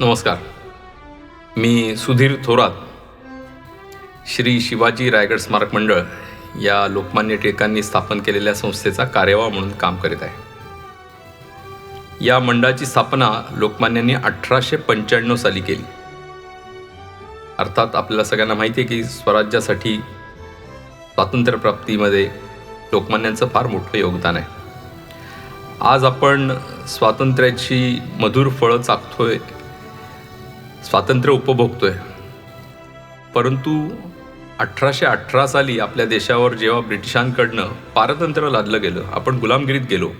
नमस्कार. मी सुधीर थोरात श्री शिवाजी रायगड स्मारक मंडळ या लोकमान्य टिळकांनी स्थापन केलेल्या संस्थेचा कार्यवाह म्हणून काम करीत आहे. या मंडळाची स्थापना लोकमान्यांनी अठराशे पंच्याण्णव साली केली. अर्थात आपल्याला सगळ्यांना माहिती आहे की स्वराज्यासाठी स्वातंत्र्यप्राप्तीमध्ये लोकमान्यांचं फार मोठं योगदान आहे. आज आपण स्वातंत्र्याची मधुर फळं चाकतोय स्वातंत्र्य उपभोगतोय. परंतु अठराशे अठरा साली आपल्या देशावर जेव्हा ब्रिटिशांकडनं पारतंत्र्य लादलं गेलं आपण गुलामगिरीत गेलो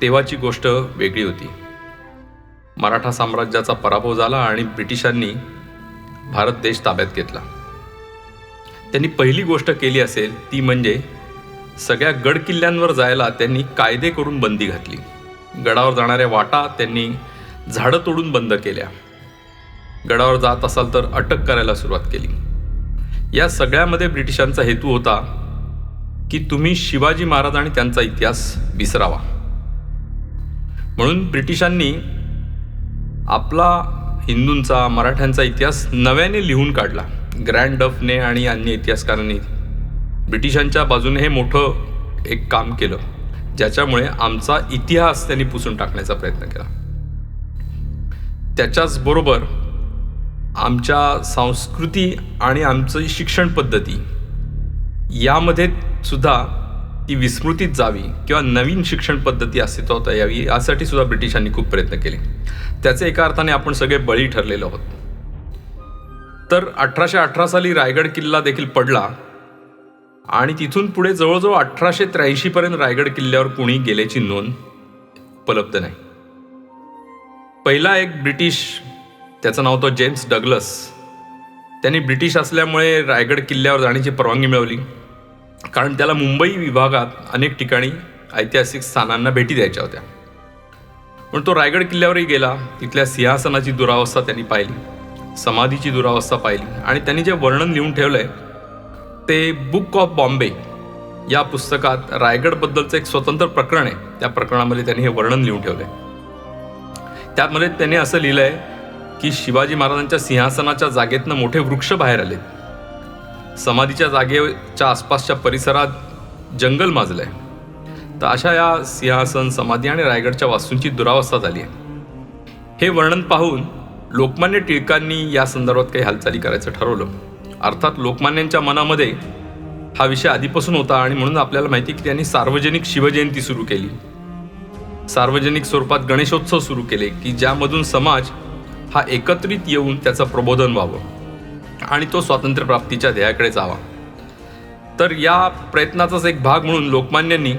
तेव्हाची गोष्ट वेगळी होती. मराठा साम्राज्याचा पराभव झाला आणि ब्रिटिशांनी भारत देश ताब्यात घेतला. त्यांनी पहिली गोष्ट केली असेल ती म्हणजे सगळ्या गड किल्ल्यांवर जायला त्यांनी कायदे करून बंदी घातली. गडावर जाणाऱ्या वाटा त्यांनी झाडं तोडून बंद केल्या. गडावर जात असाल तर अटक करायला सुरुवात केली. या सगळ्यामध्ये ब्रिटिशांचा हेतू होता की तुम्ही शिवाजी महाराज आणि त्यांचा इतिहास विसरावा. म्हणून ब्रिटिशांनी आपला हिंदूंचा मराठ्यांचा इतिहास नव्याने लिहून काढला. ग्रँड डफने आणि अन्य इतिहासकारांनी ब्रिटिशांच्या बाजूने हे मोठं एक काम केलं ज्याच्यामुळे आमचा इतिहास त्यांनी पुसून टाकण्याचा प्रयत्न केला. त्याच्याच बरोबर आमच्या संस्कृती आणि आमचं शिक्षण पद्धती यामध्ये सुद्धा ती विस्मृतीत जावी किंवा नवीन शिक्षण पद्धती अस्तित्वात यावी यासाठी सुद्धा ब्रिटिशांनी खूप प्रयत्न केले. त्याचे एका अर्थाने आपण सगळे बळी ठरलेलो आहोत. तर अठराशे अठरा साली रायगड किल्ला देखील पडला आणि तिथून पुढे जवळजवळ अठराशे त्र्याऐंशीपर्यंत रायगड किल्ल्यावर कोणी गेल्याची नोंद उपलब्ध नाही. पहिला एक ब्रिटिश त्याचं नाव होतं जेम्स डगलस. त्यांनी ब्रिटिश असल्यामुळे रायगड किल्ल्यावर जाण्याची परवानगी मिळवली. कारण त्याला मुंबई विभागात अनेक ठिकाणी ऐतिहासिक स्थानांना भेटी द्यायच्या होत्या. पण तो रायगड किल्ल्यावरही गेला. तिथल्या सिंहासनाची दुरावस्था त्यांनी पाहिली. समाधीची दुरावस्था पाहिली. आणि त्यांनी जे वर्णन लिहून ठेवलं आहे ते बुक ऑफ बॉम्बे या पुस्तकात रायगडबद्दलचं एक स्वतंत्र प्रकरण आहे. त्या प्रकरणामध्ये त्यांनी हे वर्णन लिहून ठेवलं आहे त्यामध्ये त्यांनी असं लिहिलंय की शिवाजी महाराजांच्या सिंहासनाच्या जागेतनं मोठे वृक्ष बाहेर आले समाधीच्या जागेच्या आसपासच्या परिसरात जंगल माजलंय. तर अशा या सिंहासन समाधी आणि रायगडच्या वास्तूंची दुरावस्था झाली आहे. हे वर्णन पाहून लोकमान्य टिळकांनी या संदर्भात काही हालचाली करायचं ठरवलं. अर्थात लोकमान्यांच्या मनामध्ये हा विषय आधीपासून होता आणि म्हणून आपल्याला माहिती की त्यांनी सार्वजनिक शिवजयंती सुरू केली. सार्वजनिक स्वरूपात गणेशोत्सव सुरू केले की ज्यामधून समाज हा एकत्रित येऊन त्याचं प्रबोधन व्हावं आणि तो स्वातंत्र्यप्राप्तीच्या ध्येयाकडे जावा. तर या प्रयत्नाचाच एक भाग म्हणून लोकमान्यांनी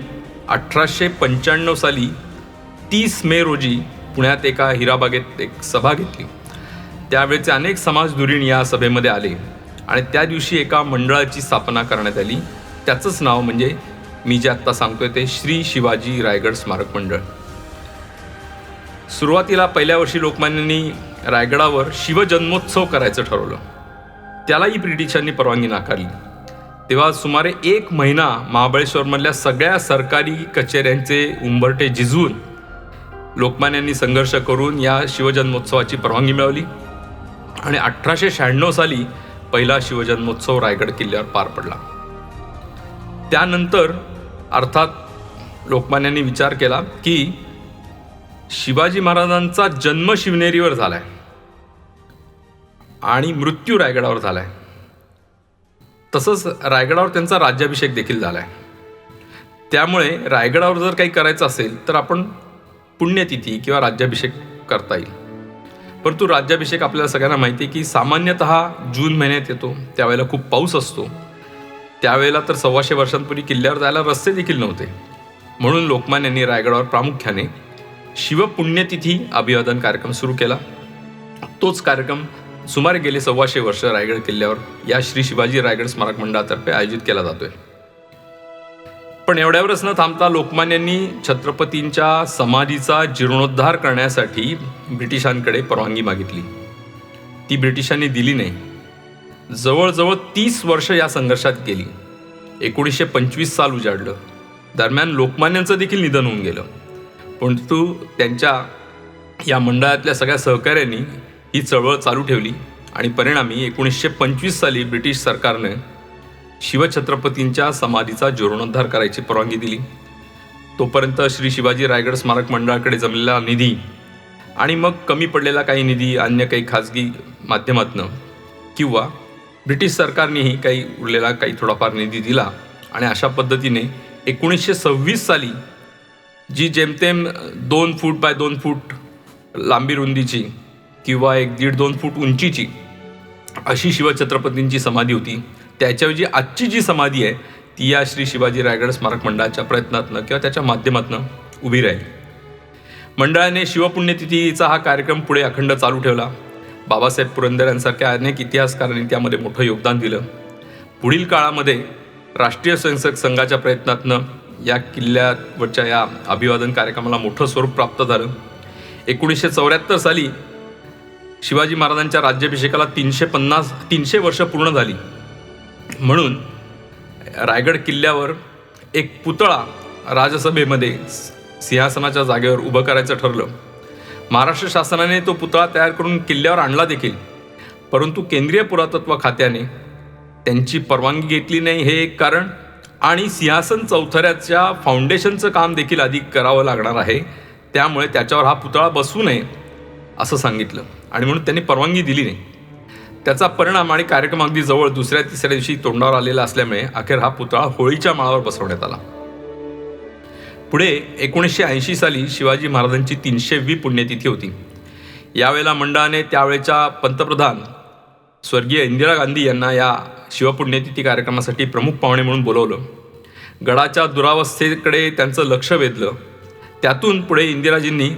अठराशे पंच्याण्णव साली तीस मे रोजी पुण्यात एका हिराबागेत एक सभा घेतली. त्यावेळेचे अनेक समाजधुरीण या सभेमध्ये आले आणि त्या दिवशी एका मंडळाची स्थापना करण्यात आली. त्याचंच नाव म्हणजे मी जे आत्ता सांगतोय ते श्री शिवाजी रायगड स्मारक मंडळ. सुरुवातीला पहिल्या वर्षी लोकमान्यांनी रायगडावर शिवजन्मोत्सव करायचं ठरवलं. त्यालाही ब्रिटिशांनी परवानगी नाकारली. तेव्हा सुमारे एक महिना महाबळेश्वरमधल्या सगळ्या सरकारी कचेऱ्यांचे उंबरटे झिजवून लोकमान्यांनी संघर्ष करून या शिवजन्मोत्सवाची परवानगी मिळवली आणि अठराशे शहाण्णव साली पहिला शिवजन्मोत्सव रायगड किल्ल्यावर पार पडला. त्यानंतर अर्थात लोकमान्यांनी विचार केला की शिवाजी महाराजांचा जन्म शिवनेरीवर झालाय. आणि मृत्यू रायगडावर झालाय. तसंच रायगडावर त्यांचा राज्याभिषेक देखील झालाय. त्यामुळे रायगडावर जर काही करायचं असेल तर आपण पुण्यतिथी किंवा राज्याभिषेक करता येईल. परंतु राज्याभिषेक आपल्याला सगळ्यांना माहिती आहे की सामान्यतः जून महिन्यात येतो त्यावेळेला खूप पाऊस असतो. त्यावेळेला तर सव्वाशे वर्षांपूर्वी किल्ल्यावर जायला रस्ते देखील नव्हते. म्हणून लोकमान्यांनी रायगडावर प्रामुख्याने शिवपुण्यतिथी अभिवादन कार्यक्रम सुरू केला. तोच कार्यक्रम सुमारे गेले सव्वाशे वर्ष रायगड किल्ल्यावर या श्री शिवाजी रायगड स्मारक मंडळातर्फे आयोजित केला जातोय. पण एवढ्यावरच न थांबता लोकमान्यांनी छत्रपतींच्या समाधीचा जीर्णोद्धार करण्यासाठी ब्रिटिशांकडे परवानगी मागितली. ती ब्रिटिशांनी दिली नाही. जवळजवळ तीस वर्ष या संघर्षात गेली. एकोणीसशे पंचवीस साल उजाडलं. दरम्यान लोकमान्यांचं देखील निधन होऊन गेलं. परंतु त्यांच्या या मंडळातल्या सगळ्या सहकाऱ्यांनी ही चळवळ चालू ठेवली आणि परिणामी एकोणीसशे पंचवीस साली ब्रिटिश सरकारनं शिवछत्रपतींच्या समाधीचा जीर्णोद्धार करायची परवानगी दिली. तोपर्यंत श्री शिवाजी रायगड स्मारक मंडळाकडे जमलेला निधी आणि मग कमी पडलेला काही निधी अन्य काही खाजगी माध्यमातनं किंवा ब्रिटिश सरकारनेही काही उरलेला काही थोडाफार निधी दिला. आणि अशा पद्धतीने एकोणीसशे सव्वीस साली जी जेमतेम दोन फूट बाय दोन फूट लांबी रुंदीची किंवा एक दीड दोन फूट उंचीची अशी शिवछत्रपतींची समाधी होती. त्याच्याऐवजी आजची जी समाधी आहे ती या श्री शिवाजी रायगड स्मारक मंडळाच्या प्रयत्नातनं किंवा त्याच्या माध्यमातनं उभी राहील. मंडळाने शिवपुण्यतिथीचा हा कार्यक्रम पुढे अखंड चालू ठेवला. बाबासाहेब पुरंदर यांसारख्या अनेक इतिहासकारांनी त्यामध्ये मोठं योगदान दिलं. पुढील काळामध्ये राष्ट्रीय स्वयंसेवक संघाच्या प्रयत्नातनं या किल्ल्यावरच्या या अभिवादन कार्यक्रमाला मोठं स्वरूप प्राप्त झालं. एकोणीसशे चौऱ्याहत्तर साली शिवाजी महाराजांच्या राज्याभिषेकाला तीनशे पन्नास तीनशे वर्ष पूर्ण झाली. म्हणून रायगड किल्ल्यावर एक पुतळा राजसभेमध्ये सिंहासनाच्या जागेवर उभं करायचं ठरलं. महाराष्ट्र शासनाने तो पुतळा तयार करून किल्ल्यावर आणला देखील. परंतु केंद्रीय पुरातत्व खात्याने त्यांची परवानगी घेतली नाही हे एक कारण आणि सिंहासन चौथऱ्याच्या फाउंडेशनचं काम देखील अधिक करावं लागणार आहे. त्यामुळे त्याच्यावर हा पुतळा बसू नये असं सांगितलं. आणि म्हणून त्यांनी परवानगी दिली नाही. त्याचा परिणाम आणि कार्यक्रम अगदी जवळ दुसऱ्या तिसऱ्या दिवशी तोंडावर आलेला असल्यामुळे अखेर हा पुतळा होळीच्या माळावर बसवण्यात आला. पुढे एकोणीसशे ऐंशी साली शिवाजी महाराजांची तीनशेवी पुण्यतिथी होती. यावेळेला मंडळाने त्यावेळेच्या पंतप्रधान स्वर्गीय इंदिरा गांधी यांना या शिवपुण्यतिथी कार्यक्रमासाठी प्रमुख पाहुणे म्हणून बोलवलं. गडाच्या दुरावस्थेकडे त्यांचं लक्ष वेधलं. त्यातून पुढे इंदिराजींनी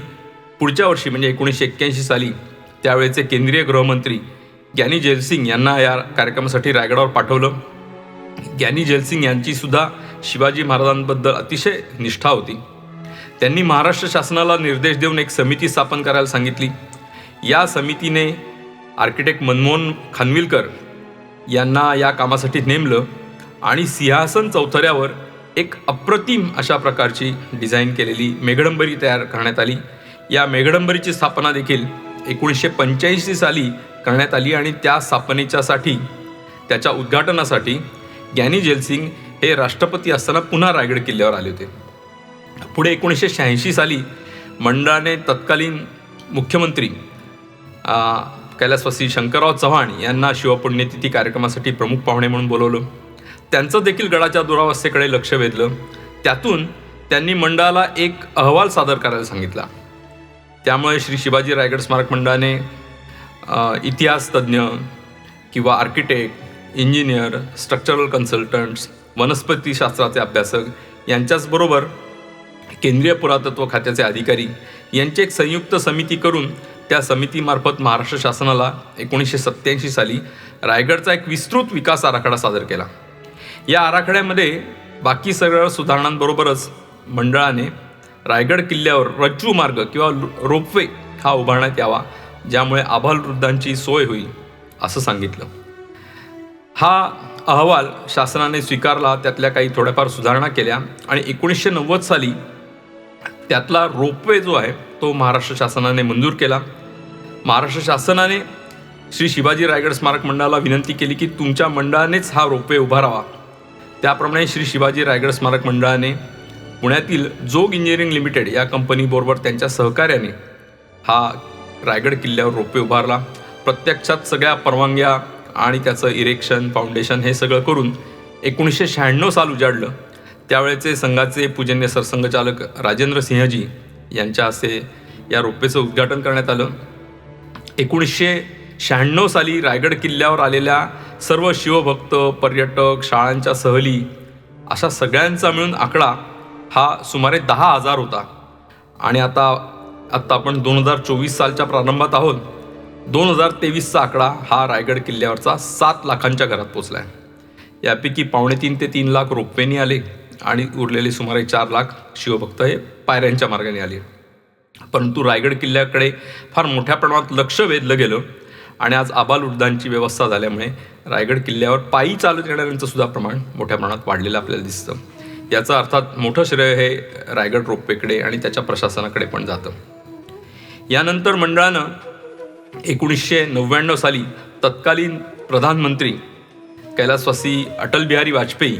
पुढच्या वर्षी म्हणजे एकोणीसशे एक्क्याऐंशी साली त्यावेळेचे केंद्रीय गृहमंत्री ग्यानी जयसिंग यांना या कार्यक्रमासाठी रायगडावर पाठवलं. ग्यानी जयसिंग यांचीसुद्धा शिवाजी महाराजांबद्दल अतिशय निष्ठा होती. त्यांनी महाराष्ट्र शासनाला निर्देश देऊन एक समिती स्थापन करायला सांगितली. या समितीने आर्किटेक्ट मनमोहन खानविलकर यांना या कामासाठी नेमलं आणि सिंहासन चौथऱ्यावर एक अप्रतिम अशा प्रकारची डिझाईन केलेली मेघडंबरी तयार करण्यात आली. या मेघडंबरीची स्थापना देखील एकोणीसशे पंच्याऐंशी साली करण्यात आली आणि त्या स्थापनेच्यासाठी त्याच्या उद्घाटनासाठी ग्यानी जेलसिंग हे राष्ट्रपती असताना पुन्हा रायगड किल्ल्यावर आले होते. पुढे एकोणीसशे शहाऐंशी साली मंडळाने तत्कालीन मुख्यमंत्री कैलासवासी शंकरराव चव्हाण यांना शिवपुण्यतिथी कार्यक्रमासाठी प्रमुख पाहुणे म्हणून बोलवलं. त्यांचं देखील गडाच्या दुरावस्थेकडे लक्ष वेधलं. त्यातून त्यांनी मंडळाला एक अहवाल सादर करायला सांगितला. त्यामुळे श्री शिवाजी रायगड स्मारक मंडळाने अ, इतिहासतज्ञ किंवा आर्किटेक्ट इंजिनियर स्ट्रक्चरल कन्सल्टंट्स वनस्पतीशास्त्राचे अभ्यासक यांच्याचबरोबर केंद्रीय पुरातत्व खात्याचे अधिकारी यांची एक संयुक्त समिती करून त्या समितीमार्फत महाराष्ट्र शासनाला एकोणीसशे सत्त्याऐंशी साली रायगडचा एक विस्तृत विकास आराखडा सादर केला. या आराखड्यामध्ये बाकी सगळ्या सुधारणांबरोबरच मंडळाने रायगड किल्ल्यावर रज्जू मार्ग किंवा रोपवे हा उभारण्यात यावा ज्यामुळे आभालवृद्धांची सोय होईल असं सांगितलं. हा अहवाल शासनाने स्वीकारला त्यातल्या काही थोड्याफार सुधारणा केल्या आणि एकोणीसशे नव्वद साली त्यातला रोपवे जो आहे तो महाराष्ट्र शासनाने मंजूर केला. महाराष्ट्र शासनाने श्री शिवाजी रायगड स्मारक मंडळाला विनंती केली की तुमच्या मंडळानेच हा रोपवे उभारावा त्याप्रमाणे श्री शिवाजी रायगड स्मारक मंडळाने पुण्यातील जोग इंजिनिअरिंग लिमिटेड या कंपनीबरोबर त्यांच्या सहकार्याने हा रायगड किल्ल्यावर रोपवे उभारला. प्रत्यक्षात सगळ्या परवानग्या आणि त्याचं इरेक्शन फाउंडेशन हे सगळं करून एकोणीसशे शहाण्णव साल उजाडलं. त्यावेळेचे संघाचे पूजन्य सरसंघचालक राजेंद्र सिंहजी यांच्या हस्ते या रोपेचं उद्घाटन करण्यात आलं. एकोणीसशे शहाण्णव साली रायगड किल्ल्यावर आलेल्या सर्व शिवभक्त पर्यटक शाळांच्या सहली अशा सगळ्यांचा मिळून आकडा हा सुमारे दहा हजार होता. आणि आता आत्ता आपण दोन हजार चोवीस सालच्या प्रारंभात आहोत. दोन हजार तेवीसचा आकडा हा रायगड किल्ल्यावरचा सात लाखांच्या घरात पोचला आहे यापैकी पावणे तीन ते तीन लाख रोपवेनी आले आणि उरलेले सुमारे चार लाख शिवभक्त हे पायऱ्यांच्या मार्गाने आले. परंतु रायगड किल्ल्याकडे फार मोठ्या प्रमाणात लक्ष वेधलं गेलं आणि आज आबालवृद्धांची व्यवस्था झाल्यामुळे रायगड किल्ल्यावर पायी चालत येणाऱ्यांचं सुद्धा प्रमाण मोठ्या प्रमाणात वाढलेलं आपल्याला दिसतं. याचा अर्थात मोठं श्रेय हे रायगड रोपवेकडे आणि त्याच्या प्रशासनाकडे पण जातं. यानंतर मंडळानं एकोणीसशे नव्याण्णव साली तत्कालीन प्रधानमंत्री कैलासवासी अटल बिहारी वाजपेयी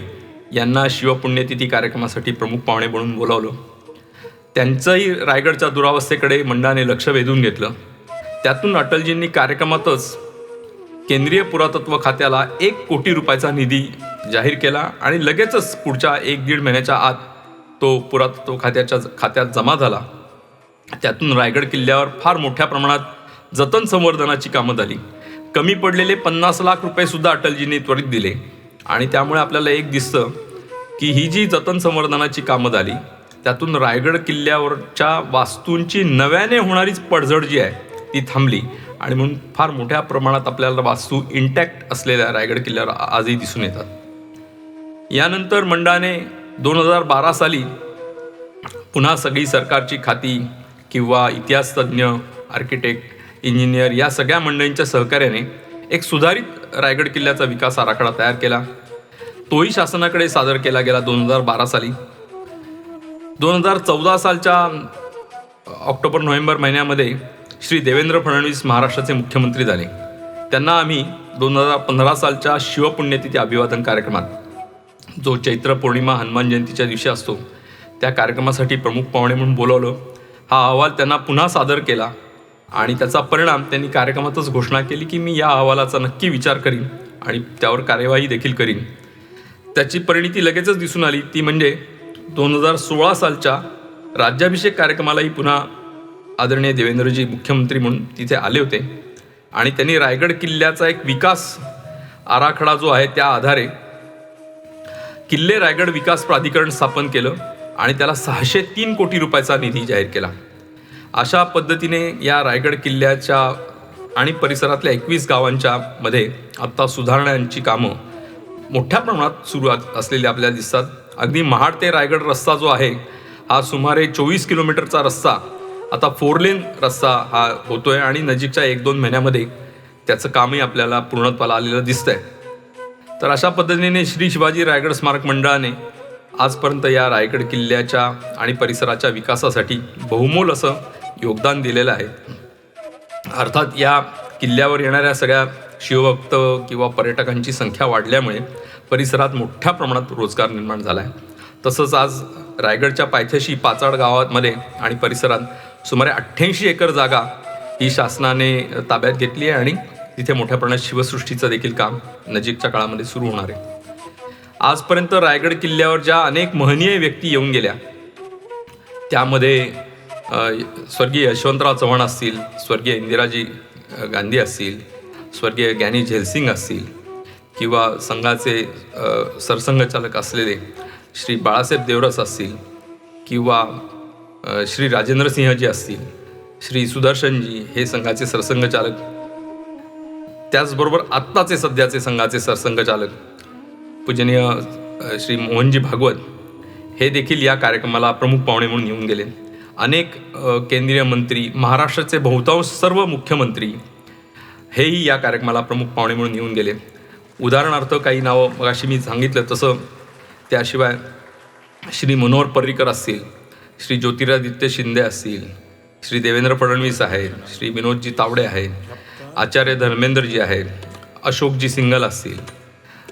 यांना शिवपुण्यतिथी कार्यक्रमासाठी प्रमुख पाहुणे म्हणून बोलावलं. त्यांचंही रायगडच्या दुरावस्थेकडे मंडळाने लक्ष वेधून घेतलं. त्यातून अटलजींनी कार्यक्रमातच केंद्रीय पुरातत्व खात्याला एक कोटी रुपयाचा निधी जाहीर केला आणि लगेचच पुढच्या एक दीड महिन्याच्या आत तो पुरातत्व खात्याच्या खात्यात जमा झाला. त्यातून रायगड किल्ल्यावर फार मोठ्या प्रमाणात जतन संवर्धनाची कामं झाली. कमी पडलेले पन्नास लाख रुपयेसुद्धा अटलजींनी त्वरित दिले. आणि त्यामुळे आपल्याला एक दिसतं की ही जी जतन संवर्धनाची कामं झाली त्यातून रायगड किल्ल्यावरच्या वास्तूंची नव्याने होणारीच पडझड जी आहे ती थांबली. आणि म्हणून फार मोठ्या प्रमाणात आपल्याला वास्तू इंटॅक्ट असलेल्या रायगड किल्ल्यावर आजही दिसून येतात. यानंतर मंडळाने दोन हजार बारा साली पुन्हा सगळी सरकारची खाती किंवा इतिहासतज्ञ आर्किटेक्ट इंजिनियर या सगळ्या मंडळींच्या सहकार्याने एक सुधारित रायगड किल्ल्याचा विकास आराखडा तयार केला. तोही शासनाकडे सादर केला गेला दोन हजार बारा साली. दोन हजार चौदा सालच्या ऑक्टोबर नोव्हेंबर महिन्यामध्ये श्री देवेंद्र फडणवीस महाराष्ट्राचे मुख्यमंत्री झाले. त्यांना आम्ही दोन हजार पंधरा सालच्या शिवपुण्यतिथी अभिवादन कार्यक्रमात जो चैत्र पौर्णिमा हनुमान जयंतीच्या दिवशी असतो त्या कार्यक्रमासाठी प्रमुख पाहुणे म्हणून बोलावलं. हा अहवाल त्यांना पुन्हा सादर केला आणि त्याचा परिणाम त्यांनी कार्यक्रमातच घोषणा केली की मी या अहवालाचा नक्की विचार करीन आणि त्यावर कार्यवाही देखील करीन. त्याची परिणिती लगेचच दिसून आली. ती म्हणजे दोन हजार सोळा सालच्या राज्याभिषेक कार्यक्रमालाही पुन्हा आदरणीय देवेंद्रजी मुख्यमंत्री म्हणून तिथे आले होते. आणि त्यांनी रायगड किल्ल्याचा एक विकास आराखडा जो आहे त्या आधारे किल्ले रायगड विकास प्राधिकरण स्थापन केलं आणि त्याला सहाशे तीन कोटी रुपयाचा निधी जाहीर केला. अशा पद्धतीने या रायगड किल्ल्याच्या आणि परिसरातल्या एकवीस गावांच्या मध्ये आत्ता सुधारणांची कामं मोठ्या प्रमाणात सुरू असलेली आपल्याला दिसतात. अगदी महाड ते रायगड रस्ता जो आहे हा सुमारे चोवीस किलोमीटरचा रस्ता आता फोर लेन रस्ता हा होतोय आणि नजीकच्या एक दोन महिन्यामध्ये त्याचं कामही आपल्याला पूर्णत्वाला आलेलं दिसतंय. तर अशा पद्धतीने श्री शिवाजी रायगड स्मारक मंडळाने आजपर्यंत या रायगड किल्ल्याच्या आणि परिसराच्या विकासासाठी बहुमोल असं योगदान दिलेलं आहे. अर्थात या किल्ल्यावर येणाऱ्या सगळ्या शिवभक्त किंवा पर्यटकांची संख्या वाढल्यामुळे परिसरात मोठ्या प्रमाणात रोजगार निर्माण झाला आहे तसंच आज रायगडच्या पायथ्याशी पाचाड गावामध्ये आणि परिसरात सुमारे अठ्ठ्याऐंशी एकर जागा ही शासनाने ताब्यात घेतली आहे आणि तिथे मोठ्या प्रमाणात शिवसृष्टीचं देखील काम नजीकच्या काळामध्ये सुरू होणार आहे. आजपर्यंत रायगड किल्ल्यावर ज्या अनेक महनीय व्यक्ती येऊन गेल्या त्यामध्ये स्वर्गीय यशवंतराव चव्हाण असतील स्वर्गीय इंदिराजी गांधी असतील स्वर्गीय ज्ञानी झेलसिंग असतील किंवा संघाचे सरसंघचालक असलेले श्री बाळासाहेब देवरस असतील किंवा श्री राजेंद्र सिंहजी असतील श्री सुदर्शनजी हे संघाचे सरसंघचालक त्याचबरोबर आत्ताचे सध्याचे संघाचे सरसंघचालक पूजनीय श्री मोहनजी भागवत हे देखील या कार्यक्रमाला प्रमुख पाहुणे म्हणून येऊन गेले. अनेक केंद्रीय मंत्री महाराष्ट्राचे बहुतांश सर्व मुख्यमंत्री हेही या कार्यक्रमाला प्रमुख पाहुणे म्हणून येऊन गेले. उदाहरणार्थ काही नावं मगाशी मी सांगितलं तसं त्याशिवाय श्री मनोहर पर्रिकर असतील श्री ज्योतिरादित्य शिंदे असतील श्री देवेंद्र फडणवीस आहेत श्री विनोदजी तावडे आहेत आचार्य धर्मेंद्रजी आहेत अशोकजी सिंगल असतील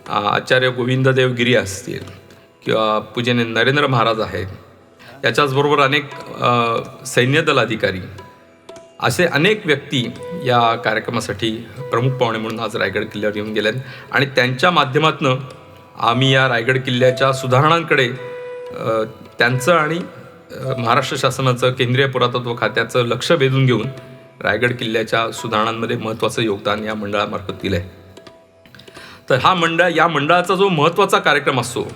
आचार्य गोविंददेव गिरी असतील किंवा पूजने नरेंद्र महाराज आहेत. याच्याचबरोबर अनेक सैन्यदल अधिकारी असे अनेक व्यक्ती या कार्यक्रमासाठी प्रमुख पाहुणे म्हणून आज रायगड किल्ल्यावर येऊन गेले आहेत आणि त्यांच्या माध्यमातून आम्ही या रायगड किल्ल्याच्या सुधारणांकडे त्यांचं आणि महाराष्ट्र शासनाचं केंद्रीय पुरातत्व खात्याचं लक्ष वेधून घेऊन रायगड किल्ल्याच्या सुधारणांमध्ये महत्त्वाचं योगदान या मंडळामार्फत दिलं आहे तर हा मंडळ या मंडळाचा जो महत्त्वाचा कार्यक्रम असतो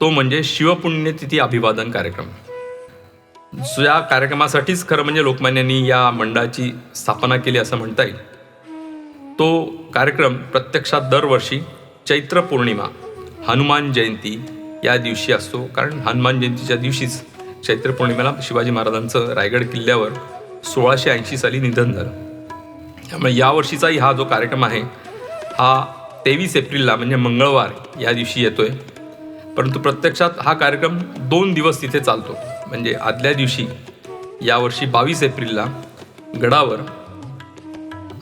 तो म्हणजे शिवपुण्यतिथी अभिवादन कार्यक्रम. जो या कार्यक्रमासाठीच खरं म्हणजे लोकमान्यांनी या मंडळाची स्थापना केली असं म्हणता येईल. तो कार्यक्रम प्रत्यक्षात दरवर्षी चैत्र पौर्णिमा हनुमान जयंती या दिवशी असतो. कारण हनुमान जयंतीच्या दिवशीच चैत्र पौर्णिमेला शिवाजी महाराजांचं रायगड किल्ल्यावर सोळाशे ऐंशी साली निधन झालं. त्यामुळे यावर्षीचाही हा जो कार्यक्रम आहे हा तेवीस एप्रिलला म्हणजे मंगळवार या दिवशी येतोय. परंतु प्रत्यक्षात हा कार्यक्रम दोन दिवस तिथे चालतो. म्हणजे आदल्या दिवशी यावर्षी बावीस एप्रिलला गडावर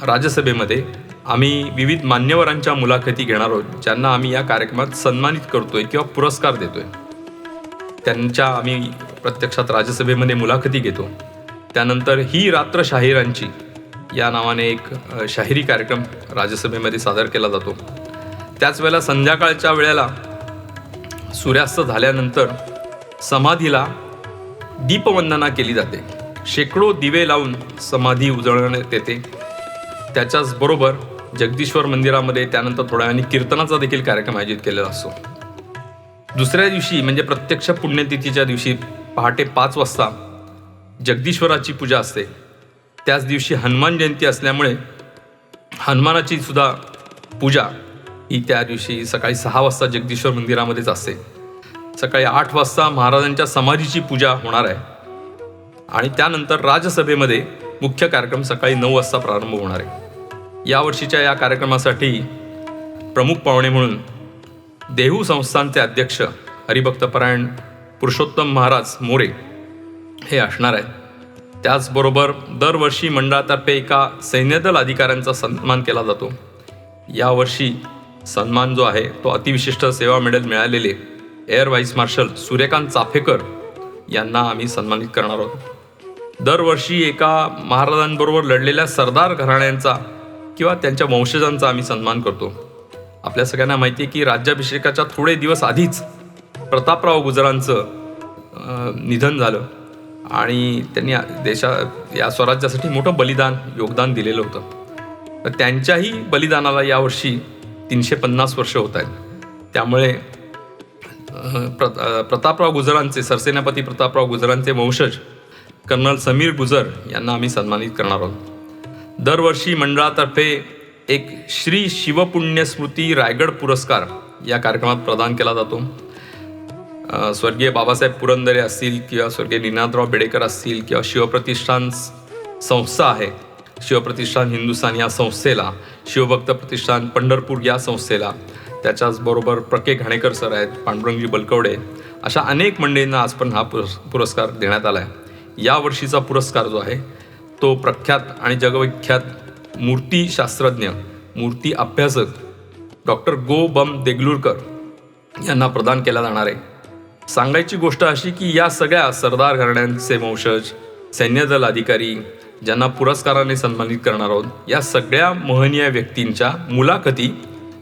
राज्यसभेमध्ये आम्ही विविध मान्यवरांच्या मुलाखती घेणार आहोत ज्यांना आम्ही या कार्यक्रमात सन्मानित करतोय किंवा पुरस्कार देतोय. त्यांच्या आम्ही प्रत्यक्षात राज्यसभेमध्ये मुलाखती घेतो. त्यानंतर ही रात्र शाहिरांची या नावाने एक शाहिरी कार्यक्रम राज्यसभेमध्ये सादर केला जातो. त्याच वेळेला संध्याकाळच्या वेळेला सूर्यास्त झाल्यानंतर समाधीला दीपवंदना केली जाते. शेकडो दिवे लावून समाधी उजळण्यात येते. त्याच्याच बरोबर जगदीश्वर मंदिरामध्ये त्यानंतर थोड्या वेळाने कीर्तनाचा देखील कार्यक्रम आयोजित केलेला असतो. दुसऱ्या दिवशी म्हणजे प्रत्यक्ष पुण्यतिथीच्या दिवशी पहाटे पाच वाजता जगदीश्वराची पूजा असते. त्याच दिवशी हनुमान जयंती असल्यामुळे हनुमानाची सुद्धा पूजा ही त्या दिवशी सकाळी सहा वाजता जगदीश्वर मंदिरामध्येच असते. सकाळी आठ वाजता महाराजांच्या समाधीची पूजा होणार आहे. आणि त्यानंतर राज्यसभेमध्ये मुख्य कार्यक्रम सकाळी नऊ वाजता प्रारंभ होणार आहे. यावर्षीच्या या कार्यक्रमासाठी प्रमुख पाहुणे म्हणून देहू संस्थानचे अध्यक्ष हरिभक्तपरायण पुरुषोत्तम महाराज मोरे हे असणार आहेत. त्याचबरोबर दरवर्षी मंडळातर्फे एका सैन्यदल अधिकाऱ्यांचा सन्मान केला जातो. यावर्षी सन्मान जो आहे तो अतिविशिष्ट सेवा मेडल मिळालेले air vice marshal Suryakant Chaphekar यांना आम्ही सन्मानित करणार आहोत. दरवर्षी एका महाराजांबरोबर लढलेल्या सरदार घराण्यांचा किंवा त्यांच्या वंशजांचा आम्ही सन्मान करतो. आपल्या सगळ्यांना माहिती आहे की राज्याभिषेकाच्या थोडे दिवस आधीच प्रतापराव गुजरांचं निधन झालं आणि त्यांनी देशा या स्वराज्यासाठी मोठं बलिदान योगदान दिलेलं होतं. तर त्यांच्याही बलिदानाला यावर्षी तीनशे पन्नास वर्ष होत आहेत. त्यामुळे प्र प्रतापराव गुजरांचे सरसेनापती प्रतापराव गुजरांचे वंशज कर्नल समीर गुजर यांना आम्ही सन्मानित करणार आहोत. दरवर्षी मंडळातर्फे एक श्री शिवपुण्य स्मृती रायगड पुरस्कार या कार्यक्रमात प्रदान केला जातो. स्वर्गीय बाबासाहेब पुरंदरे असतील किंवा स्वर्गीय निनादराव बेडेकर असतील किंवा शिवप्रतिष्ठान संस्था आहे. शिवप्रतिष्ठान हिंदुस्थान या संस्थेला शिवभक्त प्रतिष्ठान पंढरपूर या संस्थेला त्याच्याचबरोबर प्रके घाणेकर सर आहेत पांडुरंगजी बलकवडे अशा अनेक मंडळींना आज पण हा पुरस् पुरस्कार देण्यात आला आहे यावर्षीचा पुरस्कार जो आहे तो प्रख्यात आणि जगविख्यात मूर्तीशास्त्रज्ञ मूर्ती अभ्यासक डॉक्टर गो बम देगलूरकर यांना प्रदान केला जाणार आहे. सांगायची गोष्ट अशी की या सगळ्या सरदार घराण्यांचे वंशज सैन्यदल अधिकारी ज्यांना पुरस्काराने सन्मानित करणार आहोत या सगळ्या महनीय व्यक्तींच्या मुलाखती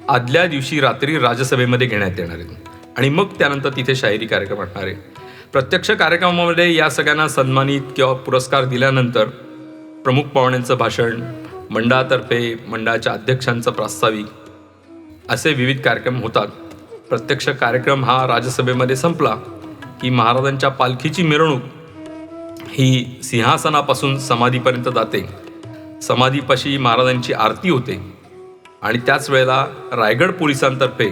आदल्या दिवशी रात्री राज्यसभेमध्ये घेण्यात येणार आहेत आणि मग त्यानंतर तिथे शाहिरी कार्यक्रम असणार आहे. प्रत्यक्ष कार्यक्रमामध्ये या सगळ्यांना सन्मानित किंवा पुरस्कार दिल्यानंतर प्रमुख पाहुण्यांचं भाषण मंडळातर्फे मंडळाच्या अध्यक्षांचं प्रास्ताविक असे विविध कार्यक्रम होतात. प्रत्यक्ष कार्यक्रम हा राज्यसभेमध्ये संपला की महाराजांच्या पालखीची मिरवणूक ही सिंहासनापासून समाधीपर्यंत जाते. समाधीपाशी महाराजांची आरती होते. आणि त्याच वेळेला रायगड पोलिसांतर्फे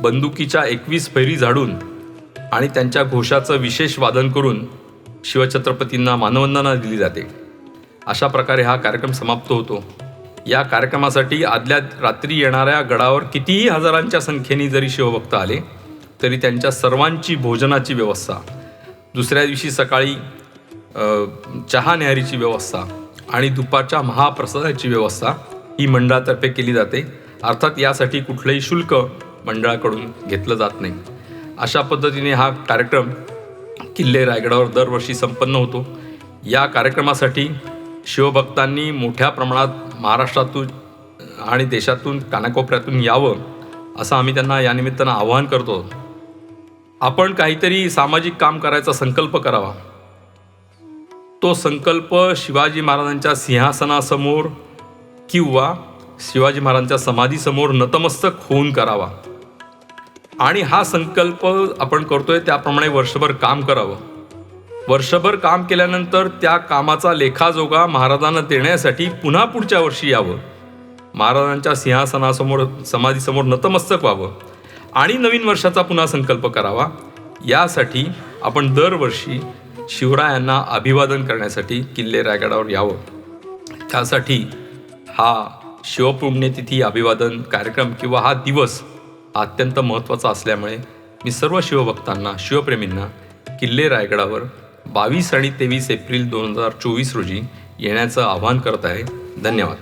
बंदुकीच्या एकवीस फैरी झाडून आणि त्यांच्या घोषाचं विशेष वादन करून शिवछत्रपतींना मानवंदना दिली जाते. अशा प्रकारे हा कार्यक्रम समाप्त होतो. या कार्यक्रमासाठी आदल्या रात्री येणाऱ्या गडावर कितीही हजारांच्या संख्येने जरी शिवभक्त आले तरी त्यांच्या सर्वांची भोजनाची व्यवस्था दुसऱ्या दिवशी सकाळी चहा न्याहारीची व्यवस्था आणि दुपारच्या महाप्रसादाची व्यवस्था ही मंडळातर्फे केली जाते. अर्थात यासाठी कुठलंही शुल्क मंडळाकडून घेतलं जात नाही. अशा पद्धतीने हा कार्यक्रम किल्ले रायगडावर दरवर्षी संपन्न होतो. या कार्यक्रमासाठी शिवभक्तांनी मोठ्या प्रमाणात महाराष्ट्रातून आणि देशातून कानाकोपऱ्यातून यावं असं आम्ही त्यांना या निमित्तानं आवाहन करतो. आपण काहीतरी सामाजिक काम करायचा संकल्प करावा. तो संकल्प शिवाजी महाराजांच्या सिंहासनासमोर किंवा शिवाजी महाराजांच्या समाधीसमोर नतमस्तक होऊन करावा. आणि हा संकल्प आपण करतोय त्याप्रमाणे वर्षभर काम करावं. वर्षभर काम केल्यानंतर त्या कामाचा लेखाजोगा महाराजांना देण्यासाठी पुन्हा पुढच्या वर्षी यावं. महाराजांच्या सिंहासनासमोर समाधीसमोर नतमस्तक व्हावं. आणि नवीन वर्षाचा पुन्हा संकल्प करावा. यासाठी आपण दरवर्षी शिवरायांना अभिवादन करण्यासाठी किल्ले रायगडावर यावं. त्यासाठी हा शिवपुण्यतिथी अभिवादन कार्यक्रम किंवा हा दिवस अत्यंत महत्त्वाचा असल्यामुळे मी सर्व शिवभक्तांना शिवप्रेमींना किल्ले रायगडावर बावीस आणि तेवीस एप्रिल दोन हजार चोवीस रोजी येण्याचं आवाहन करत आहे. धन्यवाद.